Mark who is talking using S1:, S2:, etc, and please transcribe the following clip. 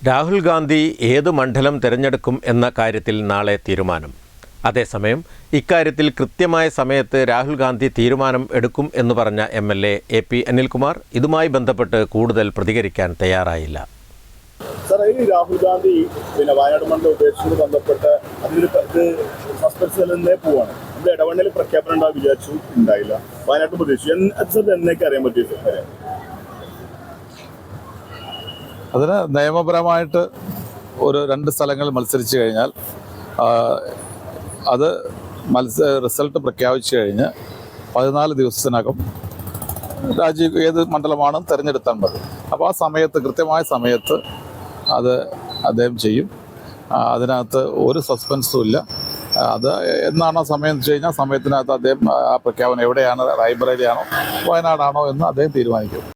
S1: രാഹുൽ ഗാന്ധി ഏത് മണ്ഡലം തിരഞ്ഞെടുക്കും എന്ന കാര്യത്തിൽ നാളെ തീരുമാനം അതേസമയം ഇക്കാര്യത്തിൽ കൃത്യമായ സമയത്ത് രാഹുൽ ഗാന്ധി തീരുമാനം എടുക്കും എന്ന് പറഞ്ഞ M L A A P Anilkumar ഇതുമായി ബന്ധപ്പെട്ട് കൂടുതൽ പ്രതികരിക്കാൻ തയ്യാറായില്ല
S2: സാർ രാഹുൽ ഗാന്ധി പിന്നെ വയനാട് മണ്ഡലം ഉപേക്ഷിച്ചത് ബന്ധപ്പെട്ട് അതിന് ഇത് സസ്പെൻസ് നിന്നേ പോവാണ് ഇടവണ്ണയിൽ പ്രഖ്യാപനം ഉണ്ടാവും വിചാരിച്ചു ഉണ്ടായില്ല വയനാട്ടിൽ പ്രതീക്ഷിച്ചു എന്നൊക്കെ അറിയാൻ പറ്റിയ
S3: അതിന് നിയമപരമായിട്ട് ഒരു രണ്ട് സ്ഥലങ്ങളിൽ മത്സരിച്ച് കഴിഞ്ഞാൽ അത് മത്സ റിസൾട്ട് പ്രഖ്യാപിച്ചു കഴിഞ്ഞ് പതിനാല് ദിവസത്തിനകം രാജ്യ ഏത് മണ്ഡലമാണ് തിരഞ്ഞെടുത്താൽ മതി. അപ്പോൾ ആ സമയത്ത് കൃത്യമായ സമയത്ത് അത് അദ്ദേഹം ചെയ്യും. അതിനകത്ത് ഒരു സസ്പെൻസും ഇല്ല. അത് എന്നാണോ സമയം വെച്ച് കഴിഞ്ഞാൽ സമയത്തിനകത്ത് അദ്ദേഹം ആ പ്രഖ്യാപനം എവിടെയാണ് റായ്ബറേലിയാണോ വയനാടാണോ എന്ന് അദ്ദേഹം തീരുമാനിക്കും.